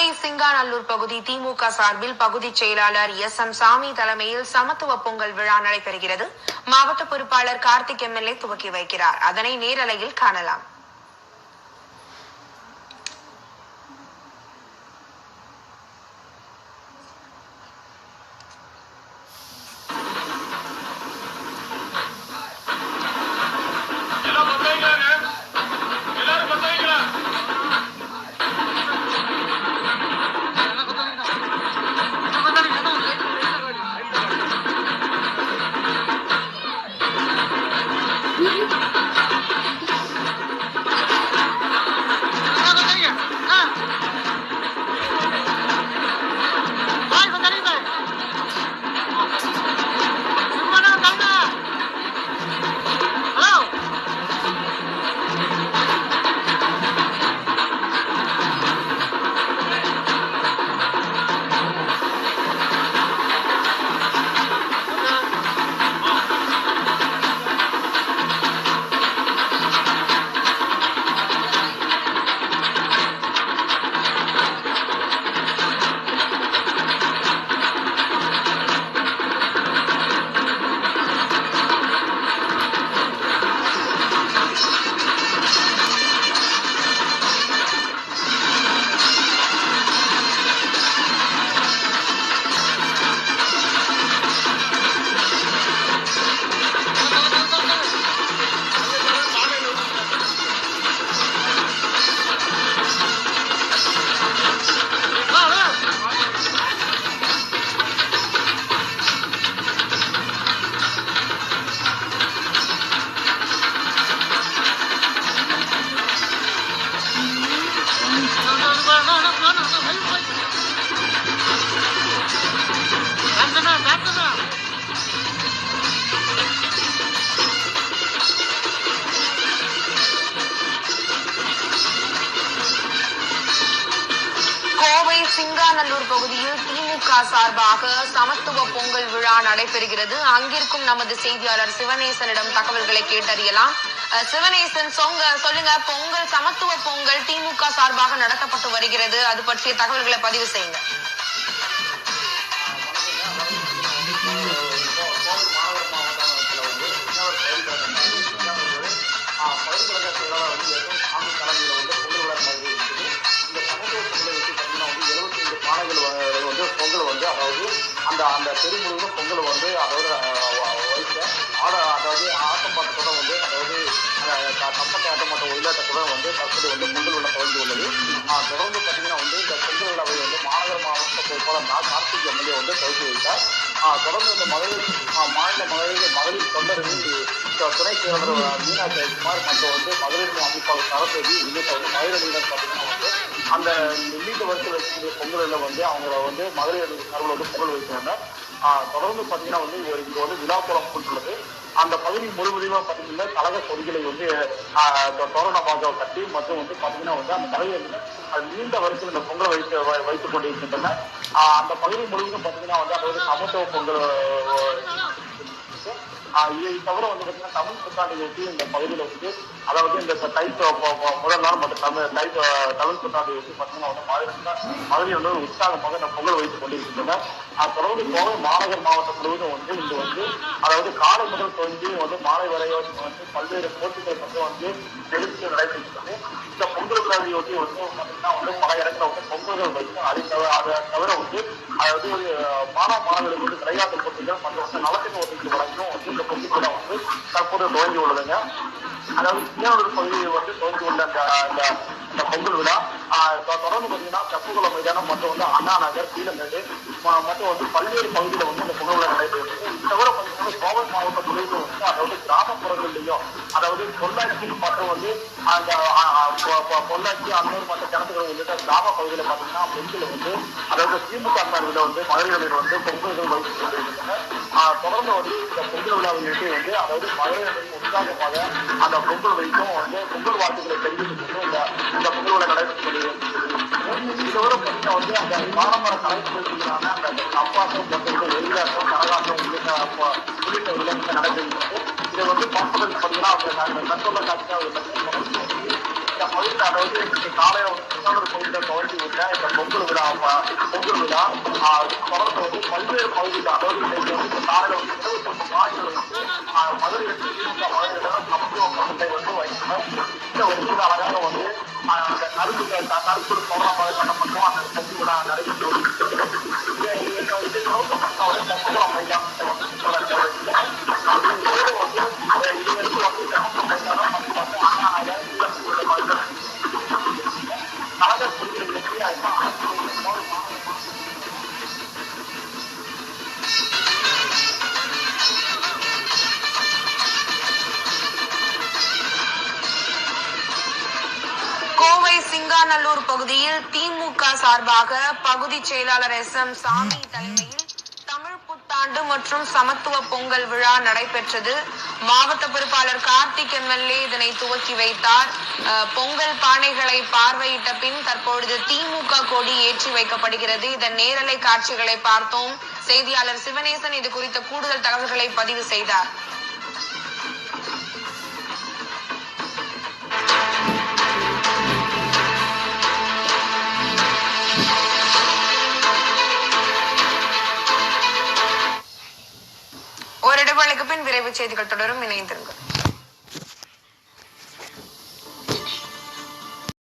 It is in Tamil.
கோவை சிங்காநல்லூர் பகுதி திமுக சார்பில் பகுதி செயலாளர் எஸ் எம் சாமி தலைமையில் சமத்துவ பொங்கல் விழா நடைபெறுகிறது. மாவட்ட பொறுப்பாளர் கார்த்திக் எம்எல்ஏ துவக்கி வைக்கிறார். அதனை நேரலையில் காணலாம். சிங்காநல்லூர் பகுதியில் திமுக சார்பாக சமத்துவ பொங்கல் விழா நடைபெறுகிறது. அங்கிருக்கும் நமது செய்தியாளர் சிவனேசனிடம் தகவல்களை கேட்டறியலாம். அஹ், சிவனேசன் சொங்க சொல்லுங்க பொங்கல் சமத்துவ பொங்கல் திமுக சார்பாக நடத்தப்பட்டு வருகிறது. அது பற்றிய தகவல்களை பதிவு செய்யுங்க. அதாவது அந்த அந்த தெரு முழுவதும் பொங்கல் வந்து அதாவது வைக்க ஆட அதாவது ஆட்டம் பாட்டத்தோட வந்து அதாவது தப்பட்ட ஆட்டமாட்ட ஒயிலாட்டத்தோட வந்து தற்போது வந்து பொங்கல் விழா தொடர்ந்து உள்ளது. தொடர்ந்து பார்த்தீங்கன்னா வந்து இந்த பொங்கல் விழாவை வந்து மாநகர மாவட்டத்தை போல கார்த்திக் எம்எல்ஏ வந்து தொடங்கி வைத்தார். தொடர்ந்து இந்த மகளிர் மாநில மகளிர் மகளிர் தொண்டர்கள் துணை செயலாளர் மீனா குமார் மற்றும் வந்து மகளிர் அமைப்பாளர் சரஸ்வதி உள்ளிட்ட வந்து மகளிர் பார்த்தீங்கன்னா இந்த அந்த உள்ளிட்ட வருஷத்தில் வச்சிருக்கிற பொங்கலில் வந்து அவங்கள வந்து மகளிர் சார்பில் வந்து பொங்கல் வைக்கிறாங்க. தொடர்ந்து பார்த்தீங்கன்னா வந்து ஒரு இங்கே வந்து விழாப்புறம் போட்டுள்ளது. அந்த பகுதி முழுவதுமா பார்த்தீங்கன்னா கழக கொடிகளை வந்து ஆஹ் தொ- தோரணமாக கட்டி மற்றும் வந்து பார்த்தீங்கன்னா வந்து அந்த கலையை அது நீண்ட வரிசையில் இந்த பொங்கலை வைத்து வைத்துக் கொண்டிருக்கின்றன அந்த பகுதி முழுவதும் பார்த்தீங்கன்னா வந்து அதாவது சமத்துவ பொங்கல் இதை தவிர வந்து பார்த்தீங்கன்னா தமிழ் புத்தாண்டை இந்த பகுதியில் வந்து அதாவது இந்த தை முதல் நாள் மற்றும் தமிழ் தை தமிழ் புத்தாண்டை ஒட்டி பார்த்தீங்கன்னா வந்து மகளிர் மதுரை வந்து ஒரு உற்சாகமாக இந்த பொங்கல் வைத்துக் கொண்டிருக்கின்றனர் ஆஹ் தொடர்ந்து கோவை மாநகர் மாவட்டம் முழுவதும் வந்து இங்கு வந்து அதாவது காலை முதல் துவங்கி வந்து மாலை வரை வந்து பல்வேறு போட்டிகள் வந்து வந்து நிகழ்ச்சி நடைபெறுகிறது இந்த பொங்கல் விழாவை ஒட்டி வந்து பார்த்தீங்கன்னா வந்து பல இடத்துல வந்து பொங்கல்கள் வைக்கும் அதை தவிர அதை தவிர வந்து அதாவது மாணவ மாணவர்களுக்கு வந்து விளையாட்டு போட்டிகள் மற்றும் வந்து நலத்தின் உதவிகள் வழங்கும் வந்து இந்த போட்டிக்கூடம் வந்து தற்போது துவங்கி உள்ளதுங்க அதாவது இன்னொரு பகுதியில் வந்து துவங்கி உள்ள அந்த இந்த பொங்கல் விழா. தொடர்ந்து பார்த்தீங்கன்னா செப்புகுளம் மைதானம் மற்றும் வந்து அண்ணா நகர் கீழமேடு மற்றும் வந்து பல்வேறு பகுதியில் வந்து இந்த பொங்கல் விழா நடைபெறுகிறது தவிர பார்த்தீங்கன்னா கோவை மாவட்டம் முழுவதும் வந்து அதாவது கிராமப்புறங்கள்லையும் அதாவது பொள்ளாச்சி மற்றும் வந்து அந்த பொள்ளாச்சி அன்னூர் மற்ற கிணத்துகள் உள்ளிட்ட கிராம பகுதியில் பார்த்தீங்கன்னா பெண்கள் வந்து அதாவது திமுக சார்பில் வந்து மகளிர்கள் வந்து பொங்கல்கள் வகித்து கொண்டிருக்கின்றனர். தொடர்ந்து வந்து இந்த பொங்கல் விழாவையிட்டு வந்து அதாவது மகளிர்களின் உற்சாகமாக அந்த பொங்கல் வைக்கும் வந்து பொங்கல் வாழ்த்துக்களை தெரிவித்துக் கொண்டு இந்த இந்த பொங்கல் கடைபிடிக்கிறது இதோட பார்த்தீங்கன்னா வந்து அந்த பாரம்பரிய கலை அந்த அப்பாசம் மற்றும் வெளியாசம் கரகாசம் உள்ளிட்ட உள்ளிட்ட விலங்குகள் நடைபெறுகிறது. இதை வந்து பார்ப்பதற்கு பார்த்தீங்கன்னா அவங்க கற்றுள்ள கண்கொள்ள காட்சியாக இந்த பகுதியில் அதாவது இன்னைக்கு காலையில வந்து திருநெல்வேலி பகுதியில் துவங்கி விட்ட இந்த பொங்கல் விழா பொங்கல் விழா தொடர்ந்து வந்து பல்வேறு பகுதியில் அதாவது টাকার উপর পড়া হয় சிங்காநல்லூர் பகுதியில் திமுக சார்பாக பகுதி செயலாளர் எஸ் எம் சாமி தலைமையில் தமிழ் புத்தாண்டு மற்றும் சமத்துவ பொங்கல் விழா நடைபெற்றது. மாவட்ட பொறுப்பாளர் கார்த்திக் எம்எல்ஏ இதனை துவக்கி வைத்தார். பொங்கல் பானைகளை பார்வையிட்ட பின் தற்பொழுது திமுக கொடி ஏற்றி வைக்கப்படுகிறது. இதன் நேரலை காட்சிகளை பார்த்தோம். செய்தியாளர் சிவனேசன் இது குறித்த கூடுதல் தகவல்களை பதிவு செய்தார். செய்திகள் தொடரும். இணைந்திருங்கள்.